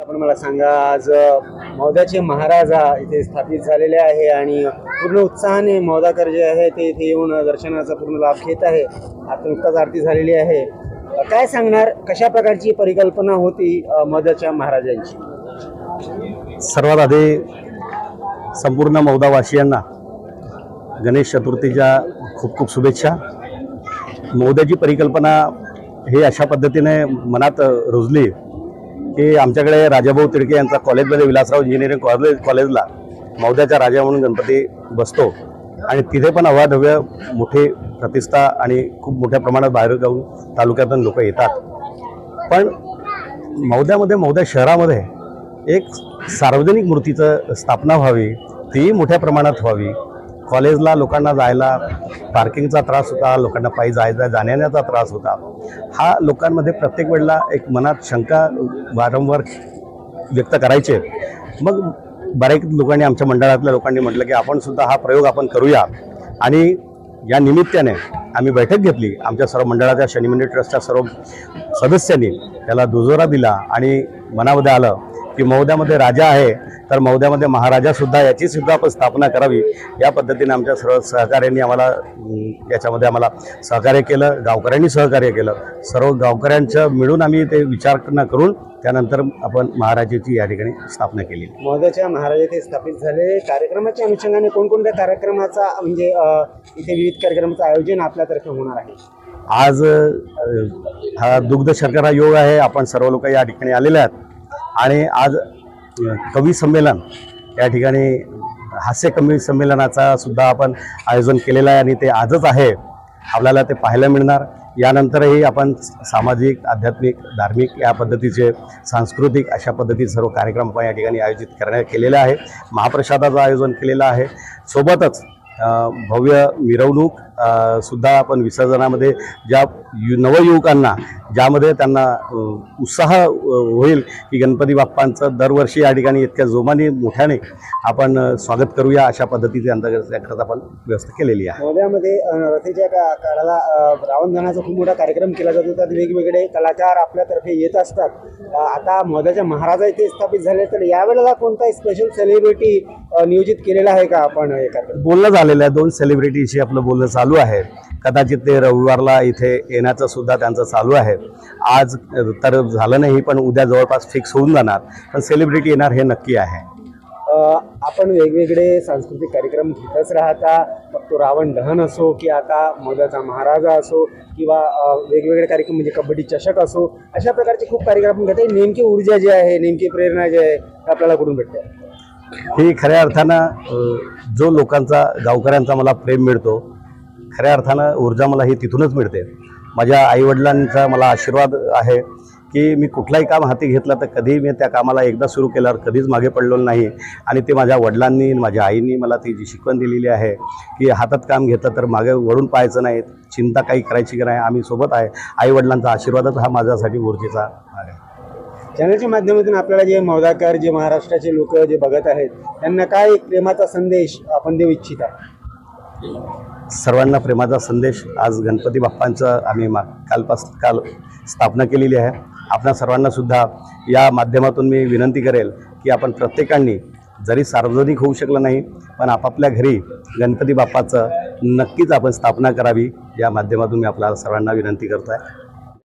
आपण मला सांगा आज मौद्याचे महाराजा इथे स्थापित झालेले आहे आणि पूर्ण उत्साहाने मौदाकर जे आहे ते इथे येऊन दर्शनाचा पूर्ण लाभ घेत आहे. आता नुकताच आरती झालेली आहे. काय सांगणार कशा प्रकारची परिकल्पना होती अ, मौद्याच्या महाराजांची? सर्वात आधी संपूर्ण मौदावासियांना गणेश चतुर्थीच्या खूप खूप शुभेच्छा. मौद्याची परिकल्पना हे अशा पद्धतीने मनात रुजली की आमच्याकडे राजाभाऊ तिडके यांचा कॉलेजमध्ये विलासराव इंजिनिअरिंग कॉलेज कॉलेजला मौद्याचा राजा म्हणून गणपती बसतो. आणि तिथे पण अवाढव्य मोठी प्रतिष्ठा आणि खूप मोठ्या प्रमाणात बाहेर गावून तालुक्यातून लोक येतात. पण मौद्यामध्ये मौद्या शहरामध्ये एक सार्वजनिक मूर्तीचं स्थापना व्हावी तीही मोठ्या प्रमाणात व्हावी कॉलेजला लोकांना जायला पार्किंगचा त्रास होता लोकांना पायी जायचा जाण्याचा त्रास होता. हा लोकांमध्ये प्रत्येक वेळेला एक मनात शंका वारंवार व्यक्त करायचे. मग बऱ्याच लोकांनी आमच्या मंडळातल्या लोकांनी म्हटलं की आपण सुद्धा हा प्रयोग आपण करूया. आणि या निमित्ताने आम्ही बैठक घेतली. आमच्या सर्व मंडळाच्या शनिमंडळ ट्रस्टच्या सर्व सदस्यांनी त्याला दुजोरा दिला आणि मनामध्ये आलं की मौद्यामध्ये राजा आहे तर मौद्यामध्ये महाराजा सुद्धा याची सुद्धा आपण स्थापना करावी. या पद्धतीने आमच्या सर्व सहकार्यांनी आम्हाला याच्यामध्ये आम्हाला सहकार्य केलं गावकऱ्यांनी सहकार्य केलं. सर्व गावकऱ्यांचं मिळून आम्ही ते विचारणा करून त्यानंतर आपण महाराजाची या ठिकाणी स्थापना केली. मौद्याच्या महाराजा इथे स्थापित झाले. कार्यक्रमाच्या अनुषंगाने कोणकोणत्या कार्यक्रमाचा म्हणजे इथे विविध कार्यक्रमाचं आयोजन आपल्यातर्फे होणार आहे? आज हा दुग्ध शर्करा योग आहे. आपण सर्व लोक या ठिकाणी आलेले आहेत. आणि आज कवी संमेलन या ठिकाणी हास्य कवी संमेलनाचा सुद्धा आपण आयोजन केलेलं आहे आणि ते आजच आहे. आपल्याला ते पाहायला मिळणार. यानंतरही आपण सामाजिक आध्यात्मिक धार्मिक या पद्धतीचे सांस्कृतिक अशा पद्धतीचे सर्व कार्यक्रम आपण या ठिकाणी आयोजित करण्यात केलेले आहे. महाप्रसादाचं आयोजन केलेलं आहे. सोबतच भव्य मिरवणूक सुद्धा आपण विसर्जनामध्ये ज्या यु नवयुवकांना ज्यामध्ये त्यांना उत्साह होईल की गणपती बाप्पांचं दरवर्षी या ठिकाणी इतक्या जोमाने मोठ्याने आपण स्वागत करूया अशा पद्धतीचे अंतर्गत त्याकरता आपण व्यवस्था केलेली आहे. मौद्यामध्ये अ, रथीच्या का काळाला अ, रावण दहनाचा खूप मोठा कार्यक्रम केला जातो त्यात वेगवेगळे कलाकार आपल्यातर्फे येत असतात. आता मौद्याच्या महाराजा इथे स्थापित झाले तर यावेळेला कोणता स्पेशल सेलिब्रिटी नियोजित केलेला आहे का आपण बोलणं झालेलं आहे. दोन सेलिब्रिटीशी आपलं बोलणं चालू आहे. कदाचित ते रविवारला इथे येण्याचं सुद्धा त्यांचं चालू आहे. आज तर झालं नाही पण उद्या जवळपास फिक्स होऊन जाणार. पण सेलिब्रिटी येणार हे नक्की आहे. आपण वेगवेगळे सांस्कृतिक कार्यक्रम घेतच राहता. मग तो रावण दहन असो की आता मौद्याचा महाराजा असो किंवा वेगवेगळे कार्यक्रम म्हणजे कबड्डी चषक असो अशा प्रकारचे खूप कार्यक्रम आपण घेतो नेमकी ऊर्जा जी आहे नेमकी प्रेरणा जी आहे ते आपल्याला कुठून भेटते? ही खऱ्या अर्थानं जो लोकांचा गावकऱ्यांचा मला प्रेम मिळतो खऱ्या अर्थानं ऊर्जा मला ही तिथूनच मिळते. माझ्या आईवडिलांचा मला आशीर्वाद आहे की मी कुठलाही काम हाती घेतलं तर कधीही मी त्या कामाला एकदा सुरू केल्यावर कधीच मागे पडलो नाही. आणि ते माझ्या वडिलांनी माझ्या आईनी मला ती जी शिकवण दिलेली आहे की हातात काम घेतलं तर मागे वळून पाहायचं नाही चिंता काही करायची की नाही आम्ही सोबत आहे. आईवडिलांचा आशीर्वादच हा माझ्यासाठी ऊर्जेचा आहे. चॅनलच्या माध्यमातून आपल्याला जे मौदाकर जे महाराष्ट्राचे लोक जे बघत आहेत त्यांना काय एक प्रेमाचा संदेश आपण देऊ इच्छिता? सर्वांना प्रेमाचा संदेश. आज गणपती बाप्पांचं आम्ही मा कालपास काल स्थापना केलेली आहे. आपणा सर्वांनासुद्धा या माध्यमातून मी विनंती करेल की आपण प्रत्येकांनी जरी सार्वजनिक होऊ शकलं नाही पण आपापल्या घरी गणपती बाप्पाचं नक्कीच आपण स्थापना करावी या माध्यमातून मी आपल्याला सर्वांना विनंती करतो आहे